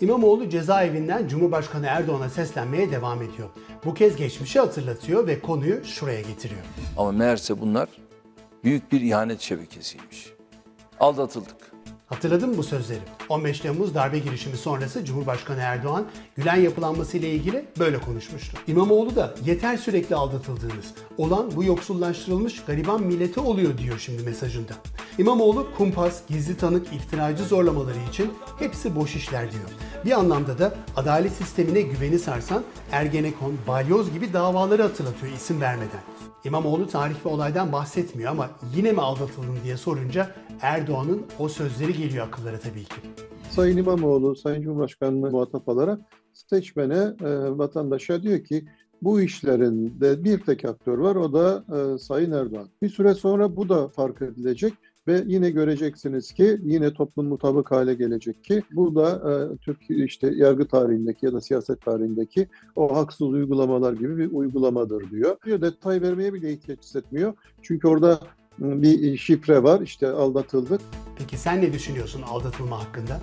İmamoğlu cezaevinden Cumhurbaşkanı Erdoğan'a seslenmeye devam ediyor. Bu kez geçmişi hatırlatıyor ve konuyu şuraya getiriyor. Ama meğerse bunlar büyük bir ihanet şebekesiymiş. Aldatıldık. Hatırladın mı bu sözleri? 15 Temmuz darbe girişimi sonrası Cumhurbaşkanı Erdoğan Gülen yapılanması ile ilgili böyle konuşmuştu. İmamoğlu da yeter sürekli aldatıldığınız, olan bu yoksullaştırılmış gariban milleti oluyor diyor şimdi mesajında. İmamoğlu kumpas, gizli tanık, iftiracı zorlamaları için hepsi boş işler diyor. Bir anlamda da adalet sistemine güveni sarsan Ergenekon, Balyoz gibi davaları hatırlatıyor isim vermeden. İmamoğlu tarih ve olaydan bahsetmiyor ama yine mi aldatıldın diye sorunca Erdoğan'ın o sözleri geliyor akıllara tabii ki. Sayın İmamoğlu, Sayın Cumhurbaşkanı'nı muhatap alarak seçmene, e, vatandaşa diyor ki bu işlerin de bir tek aktör var o da e, Sayın Erdoğan. Bir süre sonra bu da fark edilecek ve yine göreceksiniz ki yine toplum mutabık hale gelecek ki bu da e, Türk işte yargı tarihindeki ya da siyaset tarihindeki o haksız uygulamalar gibi bir uygulamadır diyor. Diyor detay vermeye bile ihtiyaç hissetmiyor. Çünkü orada m, bir şifre var işte aldatıldık. Peki sen ne düşünüyorsun aldatılma hakkında?